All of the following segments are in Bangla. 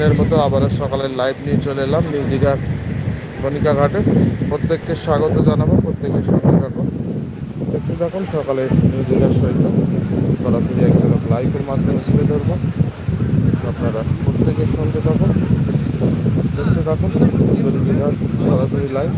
প্রতিদিনের মতো আবারও সকালের লাইভ নিয়ে চলে এলাম নিউ দীঘার বনিকা ঘাটে। প্রত্যেককে স্বাগত জানাব প্রত্যেকের সঙ্গে থাকুন একটু থাকুন সকালে নিউ দীঘার সহিত সরাসরি একজন লাইভের মাধ্যমে তুলে ধরবো। আপনারা প্রত্যেকের সঙ্গে থাকুন। দেখতে থাকুন সরাসরি লাইভ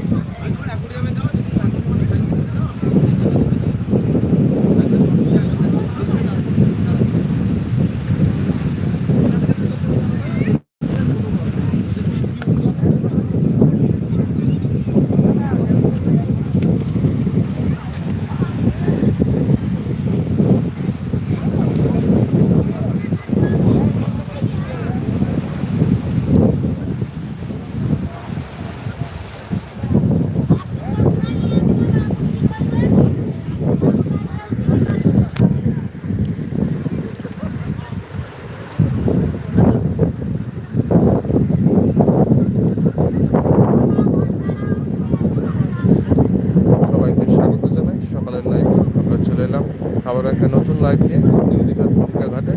সবাইকে স্বাগত জানাই সকালের লাইভ আমরা চলে এলাম আবার একটা নতুন লাইভ নিয়ে নিউ দীঘার কনিকা ঘাটে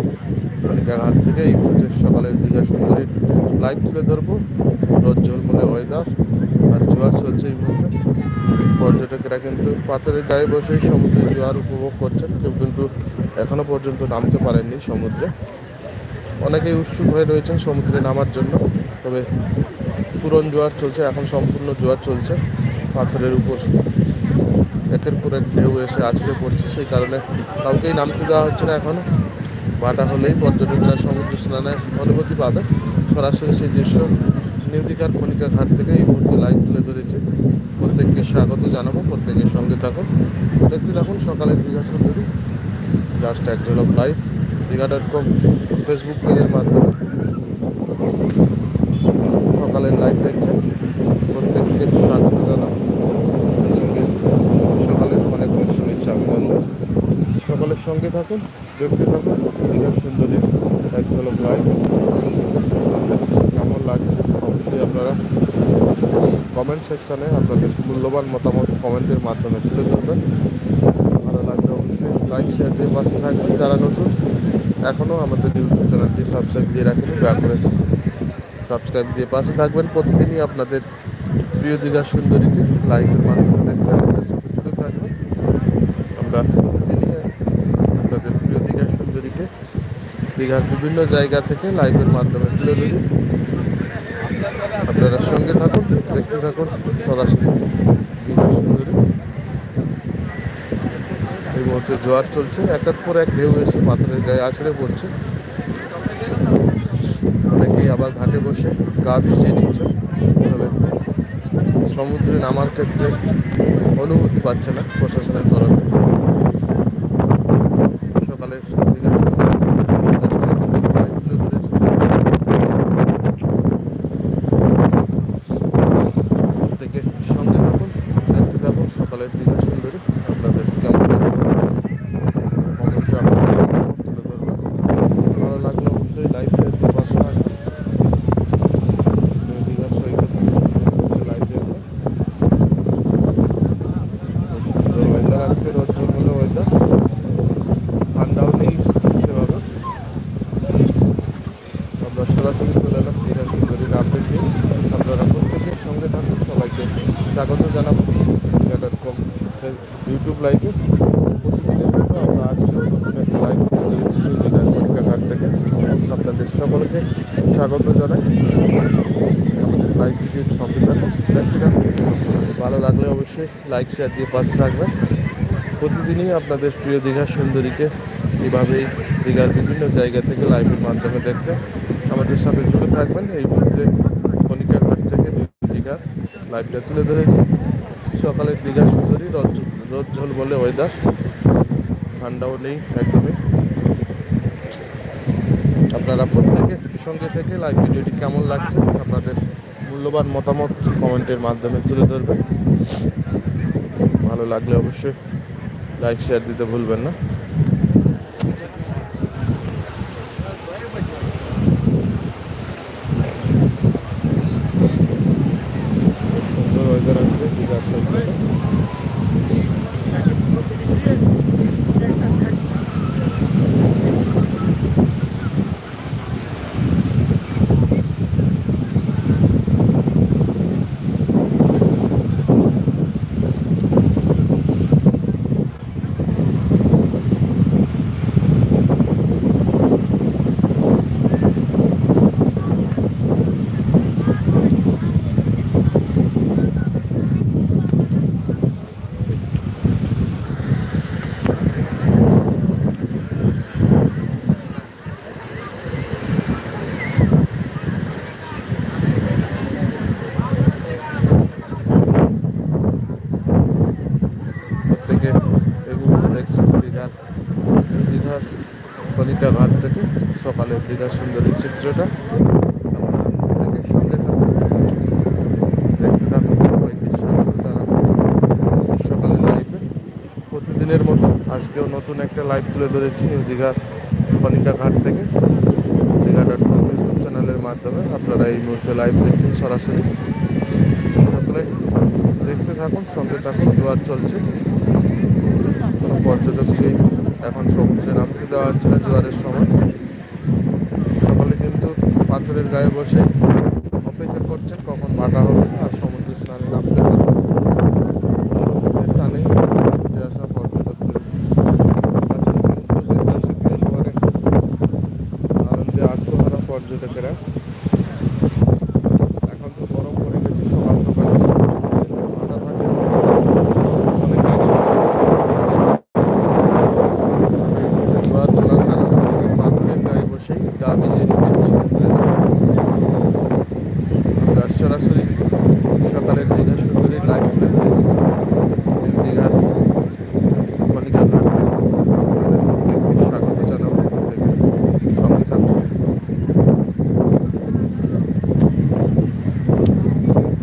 কনিকা ঘাট থেকে এই মুহূর্তে সকালের দীঘা সুন্দরীর লাইভ তুলে ধরবো। রোদ ঝলমলে ওয়েদার আর জোয়ার চলছে এই মুহূর্তে। পর্যটকেরা কিন্তু পাথরের গায়ে বসেই সমুদ্রের জোয়ার উপভোগ করছেন কেউ কিন্তু এখনও পর্যন্ত নামতে পারেননি সমুদ্রে। অনেকেই উৎসুক হয়ে রয়েছেন সমুদ্রে নামার জন্য, তবে পুরন জোয়ার চলছে, এখন সম্পূর্ণ জোয়ার চলছে পাথরের উপর। একের পর এক ঢেউ এসে আছড়ে পড়ছে, সেই কারণে কাউকেই নামতে দেওয়া হচ্ছে না এখনও। বাটা হলেই পর্যটকরা সমুদ্র স্নানের অনুমতি পাবে। সরাসরি সেই দৃশ্য নিউ দীঘার কণিকা ঘাট থেকে এই মুহূর্তে লাইভ তুলে ধরেছে। প্রত্যেককে স্বাগত জানাব, প্রত্যেকের সঙ্গে থাকুন দেখতে থাকুন সকালের দীঘা সুন্দরী জাস্ট এক ঝলক live Digha dot com Facebook পেজের মাধ্যমে। সকালের লাইভ দেখছেন, প্রত্যেককে স্বাগত জানাব। সঙ্গে সকালের অনেক অনেক শুভেচ্ছা, অভিনন্দন। সকালের সঙ্গে থাকুন, দেখতে থাকুন, দীঘার সুন্দরী, এক ঝলক লাইভ কেমন লাগছে? অবশ্যই আপনারা কমেন্ট সেকশানে আপনাদের মূল্যবান মতামত কমেন্টের মাধ্যমে তুলে ধরবেন। ভালো লাগবে অবশ্যই লাইক শেয়ার দিয়ে পাশে থাকবেন যারা নতুন। এখনও আমাদের ইউটিউব চ্যানেলটি সাবস্ক্রাইব দিয়ে রাখেন, দয়া করে সাবস্ক্রাইব দিয়ে পাশে থাকবেন। প্রতিদিনই আপনাদের প্রিয় দীঘার সুন্দরীকে লাইভের মাধ্যমে দেখতে আপনাদের সাথে জুড়ে থাকবেন আমরা প্রতিদিনই আপনাদের প্রিয় দীঘার সুন্দরীকে দীঘার বিভিন্ন জায়গা থেকে লাইভের মাধ্যমে তুলে ধরি। আপনারা সঙ্গে থাকুন, দেখতে থাকুন, সরাসরি দীঘার সুন্দরী। এই মুহূর্তে জোয়ার চলছে, একের পর এক ঢেউ এসে পাথরের গায়ে আছড়ে পড়ছে। অনেকেই আবার ঘাটে বসে গা ভিজিয়ে নিচ্ছে তবে সমুদ্রে নামার ক্ষেত্রে অনুমতি পাচ্ছে না প্রশাসনের তরফে সকালের দিকে প্রত্যেকে সঙ্গে থাকুন দেখতে থাকুন সকালের দিকে সুন্দরী আপনাদের কেমন লাগছে অবশ্যই আপনারা তুলে ধরবেন ভালো লাগলে অবশ্যই লাইক শেয়ার দিয়ে পাশে থাকবেন দীঘার সৈকত লাইভ আছে সুন্দর ওয়েদার আজকে রোদ জমলে ওয়েদার ঠান্ডাও নেই সেভাবে আমরা সরাসরি চলে এলাম দীঘা সুন্দরীর আপডেট নিয়ে আপনারা প্রত্যেকের সঙ্গে থাকুন সবাইকে স্বাগত জানাব দীঘা ডট ইউটিউব লাইভে প্রতিদিনের মতো আমরা আজকেও নতুন একটা লাইভ কলকা ঘাট থেকে আপনাদের সকলকে স্বাগত জানাই। আমাদের লাইভ ভিডিওর সঙ্গে থাকুন ভালো লাগলে অবশ্যই লাইক শেয়ার দিয়ে পাশে থাকবেন। প্রতিদিনই আপনাদের প্রিয় দীঘার সুন্দরীকে এভাবেই দীঘার বিভিন্ন জায়গা থেকে লাইভের মাধ্যমে দেখতে আমাদের সাথে জুড়ে থাকবেন। এই মুহূর্তে কণিকা ঘাট থেকে দীঘার লাইভটা তুলে ধরেছি। সকালের দীঘা সুন্দরী রোদ রোদ ঝোল বলে ওয়েদার ঠান্ডাও নেই একদমই। আপনারা প্রত্যেকে সঙ্গে থেকে লাইভ ভিডিওটি কেমন লাগছে, আপনাদের মূল্যবান মতামত কমেন্টের মাধ্যমে তুলে ধরবেন। ভালো লাগলে অবশ্যই লাইক শেয়ার দিতে ভুলবেন না সুন্দর ওয়েদার আছে দীঘার সৈকতে কনিকা ঘাট থেকে সকালের দীঘা সুন্দরী চিত্রটা আপনারা প্রত্যেকের সঙ্গে থাকুন দেখতে থাকুন। সবাইকে স্বাগত জানাব সকালের লাইভে প্রতিদিনের মতো আজকেও নতুন একটা লাইভ তুলে ধরেছি নিউ দীঘার কনিকা ঘাট থেকে। দীঘা ডট কম ইউটিউব চ্যানেলের মাধ্যমে আপনারা এই মুহূর্তে লাইভ দেখছেন সরাসরি। সকলে দেখতে থাকুন, সঙ্গে থাকুন জোয়ার চলছে। কোনো পর্যটককে এখন সমুদ্রে নামতে দেওয়া হচ্ছে না জোয়ারের সময়। সকালে কিন্তু পাথরের গায়ে বসে অপেক্ষা করছেন কখন বাটা হবে আর সমুদ্র স্নানে নামতে পারবে সমুদ্রের টানে ছুটে আসা পর্যটকদের কাছে সমুদ্রের কাছে গিয়ে একেবারে আনন্দে আত্মহারা পর্যটকেরা এখন তো গরম পড়ে গেছে সকাল সকাল ভাটা থাকে অনেক আগে জোয়ার চলার কারণে অনেকে পাথরের গায়ে বসেই গা ভিজিয়ে নিচ্ছেন সমুদ্রে আমরা সরাসরি সকালের দীঘা সুন্দরী লাইভ তুলে ধরেছি নিউ দীঘার কলিকা ঘাট থেকে আপনাদের প্রত্যেককে স্বাগত জানাব প্রত্যেকে সঙ্গে থাকুন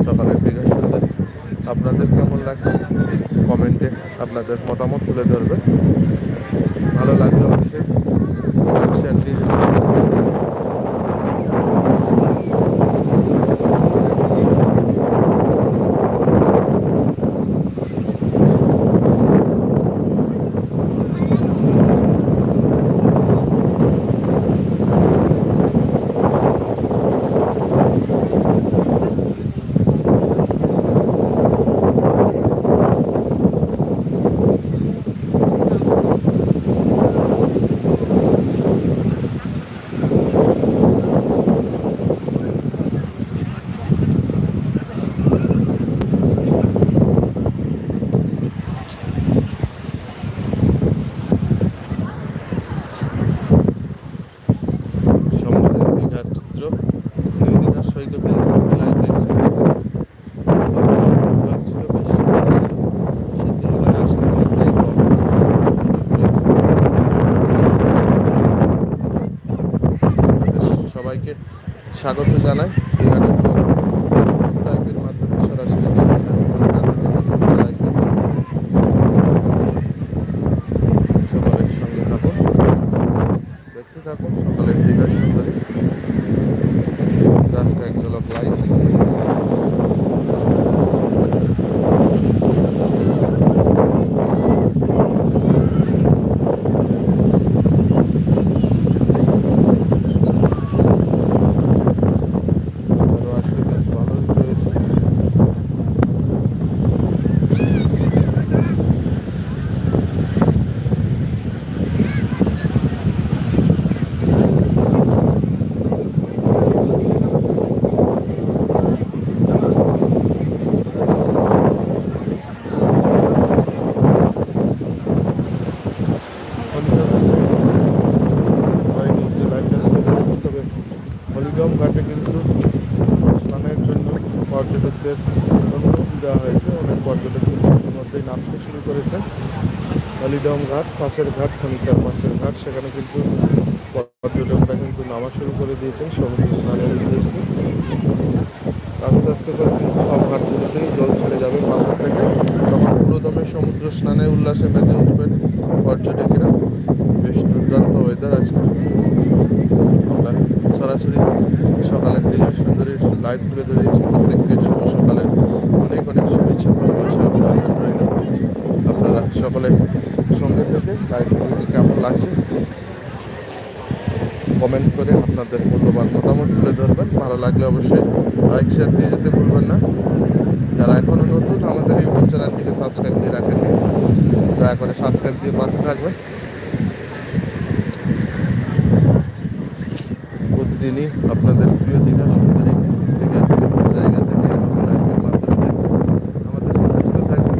সকালের দীঘা সুন্দরী আপনাদের কেমন লাগছে? কমেন্টে আপনাদের মতামত তুলে ধরবে ভালো লাগলে অবশ্যই দেবেন সম্মানের দীঘার চিত্র নিউ দীঘার সৈকতে লাইভ দেখছেন গতকাল ছিল বেশ সুন্দর ছিল সেই তুলনায় আজকে অনেকটাই কম রয়েছে। আপনাদের সবাইকে স্বাগত জানাই দীঘা ডট কম লাইভের মাধ্যমে সরাসরি নিউ দীঘা কলকাতা লাইভ দেখছেন সকলের সঙ্গে থাকুন দেখতে থাকুন সকালের দীঘা সুন্দরী জাস্ট এক ঝলক লাইভ আরও আজকে বেশ ভালোই রয়েছে হয়নি যে লাইভটা তুলে ধরেছি তবে হলিডম ঘাটে কিন্তু স্নানের জন্য পর্যটকদের অনুমতি দেওয়া হয়েছে অনেক পর্যটক কিন্তু ইতিমধ্যেই নামতে শুরু করেছেন হলিডম ঘাট পাশের ঘাট, খনিকার পাশের ঘাট। সেখানে কিন্তু পর্যটকরা কিন্তু নামা শুরু করে দিয়েছেন। সমুদ্র স্নানের উদ্দেশ্যে। আস্তে আস্তে করে কিন্তু সব ঘাটগুলোতেই জল ছেড়ে যাবে পাথর থেকে। তখন পুরোদমে সমুদ্র স্নানে উল্লাসে মেতে উঠবেন পর্যটকেরা। বেশ দুর্দান্ত ওয়েদার আছে আমরা সরাসরি সকালের দিকে সুন্দরী লাইভ তুলে ধরেছি। প্রত্যেককে শুভ সকালের অনেক অনেক শুভেচ্ছা, ভালোবাসা রইল। আপনারা সকলে লাইভ ভিডিওটি কেমন লাগছে? কমেন্ট করে আপনাদের মূল্যবান মতামত তুলে ধরবেন। ভালো লাগলে অবশ্যই লাইক শেয়ার দিয়ে যেতে ভুলবেন না। যারা এখনও নতুন, আমাদের ইউটিউব চ্যানেলটিকে সাবস্ক্রাইব দিয়ে রাখেননি, দয়া করে সাবস্ক্রাইব দিয়ে পাশে থাকবেন। প্রতিদিনই আপনাদের প্রিয় দীঘা সুন্দরী দীঘার জায়গা থেকে এভাবে লাইভের মাধ্যমে দেখতে আমাদের সাথে জুড়ে থাকবেন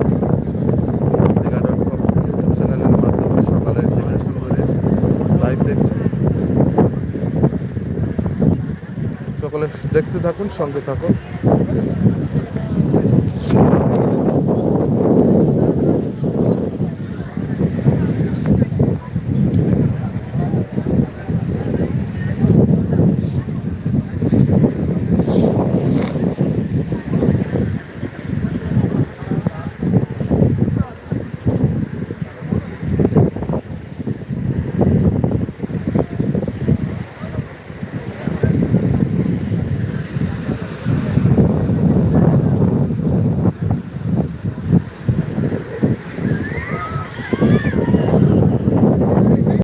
দীঘা ডট কম ইউটিউব চ্যানেলের মাধ্যমে সকালের দীঘা সুন্দরী লাইভ দেখছেন সকলে দেখতে থাকুন সঙ্গে থাকুন।